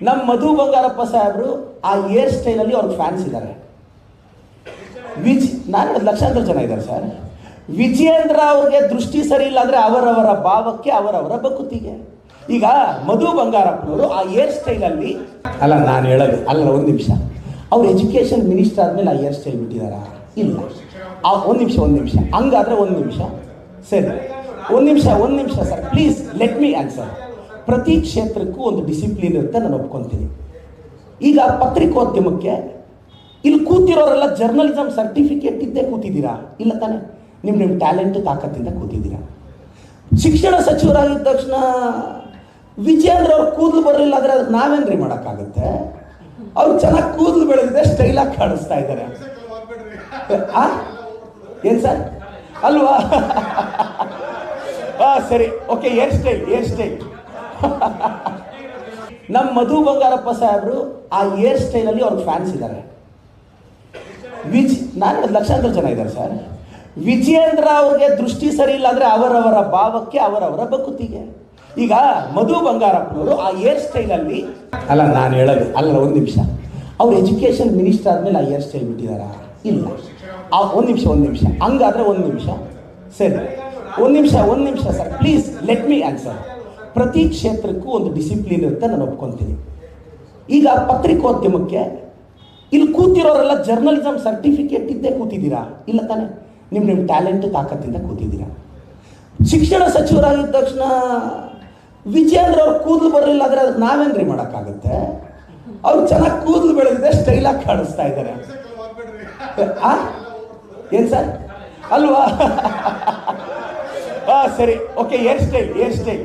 ನಮ್ಮ ಮಧು ಬಂಗಾರಪ್ಪ ಸಾಹೇಬರು ಆ ಹೇರ್ ಸ್ಟೈಲಲ್ಲಿ ಅವ್ರಿಗೆ ಫ್ಯಾನ್ಸ್ ಇದ್ದಾರೆ ವಿಜ್ ನಾನು ಲಕ್ಷಾಂತರ ಜನ ಇದ್ದಾರೆ ಸರ್ ವಿಜಯೇಂದ್ರ ಅವ್ರಿಗೆ ದೃಷ್ಟಿ ಸರಿ ಇಲ್ಲ ಅಂದ್ರೆ ಅವರವರ ಭಾವಕ್ಕೆ ಅವರವರ ಬಕುತಿಗೆ ಈಗ ಮಧು ಬಂಗಾರಪ್ಪನವರು ಆ ಹೇರ್ ಸ್ಟೈಲಲ್ಲಿ ಅಲ್ಲ ನಾನು ಹೇಳೋದು. ಅಲ್ಲ, ಒಂದು ನಿಮಿಷ. ಅವ್ರು ಎಜುಕೇಷನ್ ಮಿನಿಸ್ಟರ್ ಆದಮೇಲೆ ಆ ಏರ್ ಸ್ಟೈಲ್ ಬಿಟ್ಟಿದಾರಾ? ಇಲ್ಲ. ಆ, ಒಂದು ನಿಮಿಷ ಒಂದು ನಿಮಿಷ. ಹಂಗಾದ್ರೆ ಒಂದು ನಿಮಿಷ. ಸರಿ. ಒಂದು ನಿಮಿಷ ಒಂದು ನಿಮಿಷ sir please let me answer ಪ್ರತಿ ಕ್ಷೇತ್ರಕ್ಕೂ ಒಂದು ಡಿಸಿಪ್ಲಿನ್ ಇರುತ್ತೆ ನಾನು ಒಪ್ಕೊತೀನಿ. ಈಗ ಪತ್ರಿಕೋದ್ಯಮಕ್ಕೆ ಇಲ್ಲಿ ಕೂತಿರೋರೆಲ್ಲ ಜರ್ನಲಿಸಮ್ ಸರ್ಟಿಫಿಕೇಟ್ ಇದ್ದೇ ಕೂತಿದ್ದೀರಾ? ಇಲ್ಲ ತಾನೇ. ನಿಮ್ಮ ನಿಮ್ಮ ಟ್ಯಾಲೆಂಟ್ ತಾಕತ್ತಿಂದ ಕೂತಿದ್ದೀರಾ? ಶಿಕ್ಷಣ ಸಚಿವರಾಗಿದ್ದ ತಕ್ಷಣ ವಿಜಯೇಂದ್ರ ಅವ್ರ ಕೂದಲು ಬರಲಿಲ್ಲ ಆದರೆ ಅದಕ್ಕೆ ನಾವೇನ್ರಿ ಮಾಡೋಕ್ಕಾಗುತ್ತೆ? ಅವ್ರು ಚೆನ್ನಾಗಿ ಕೂದಲು ಬೆಳೆದಿದೆ ಸ್ಟೈಲಾಗಿ ಕಾಣಿಸ್ತಾ ಇದ್ದಾರೆ. ಏನು ಸರ್? ಅಲ್ವಾ? ಹಾಂ ಸರಿ. Okay air style hair style ನಮ್ಮ ಮಧು ಬಂಗಾರಪ್ಪ ಸಾಹೇಬರು ಆ ಹೇರ್ ಸ್ಟೈಲಲ್ಲಿ ಅವ್ರಿಗೆ ಫ್ಯಾನ್ಸ್ ಇದ್ದಾರೆ ವಿಜ್ ನಾನು ಲಕ್ಷಾಂತರ ಜನ ಇದ್ದಾರೆ ಸರ್. ವಿಜಯೇಂದ್ರ ಅವ್ರಿಗೆ ದೃಷ್ಟಿ ಸರಿ ಇಲ್ಲ ಅಂದರೆ ಅವರವರ ಭಾವಕ್ಕೆ ಅವರವರ ಬಕುತಿಗೆ. ಈಗ ಮಧು ಬಂಗಾರಪ್ಪನವರು ಆ ಹೇರ್ ಸ್ಟೈಲಲ್ಲಿ ಅಲ್ಲ ನಾನು ಹೇಳೋದು, ಅಲ್ಲ, ಒಂದು ನಿಮಿಷ. ಅವ್ರು ಎಜುಕೇಷನ್ ಮಿನಿಸ್ಟರ್ ಆದಮೇಲೆ ಆ ಹೇರ್ ಸ್ಟೈಲ್ ಬಿಟ್ಟಿದ್ದಾರಾ ಇಲ್ಲ. ಆ, ಒಂದು ನಿಮಿಷ ಒಂದು ನಿಮಿಷ. ಹಂಗಾದ್ರೆ ಒಂದು ನಿಮಿಷ. ಸರಿ. ಒಂದು ನಿಮಿಷ ಒಂದು ನಿಮಿಷ, sir. Please let me answer ಪ್ರತಿ ಕ್ಷೇತ್ರಕ್ಕೂ ಒಂದು ಡಿಸಿಪ್ಲಿನ್ ಇರುತ್ತೆ ನಾನು ಒಪ್ಕೊತೀನಿ. ಈಗ ಪತ್ರಿಕೋದ್ಯಮಕ್ಕೆ ಇಲ್ಲಿ ಕೂತಿರೋರೆಲ್ಲ ಜರ್ನಲಿಸಮ್ ಸರ್ಟಿಫಿಕೇಟ್ ಇದ್ದೇ ಕೂತಿದ್ದೀರಾ? ಇಲ್ಲ ತಾನೆ. ನಿಮ್ಮ ನಿಮ್ಮ ಟ್ಯಾಲೆಂಟ್ ತಾಕತ್ತಿಂದ ಕೂತಿದ್ದೀರಾ? ಶಿಕ್ಷಣ ಸಚಿವರಾಗಿದ್ದ ತಕ್ಷಣ ವಿಜಯೇಂದ್ರ ಅವ್ರ ಕೂದಲು ಬರಲಿಲ್ಲ ಆದರೆ ಅದು ನಾವೇನ್ರಿ ಮಾಡೋಕ್ಕಾಗುತ್ತೆ? ಅವ್ರು ಚೆನ್ನಾಗಿ ಕೂದಲು ಬೆಳೆದಿದೆ ಸ್ಟೈಲಾಗಿ ಕಾಣಿಸ್ತಾ ಇದ್ದಾರೆ. ಏನು ಸರ್? ಅಲ್ವಾ? ಹಾಂ ಸರಿ. Okay air style air style.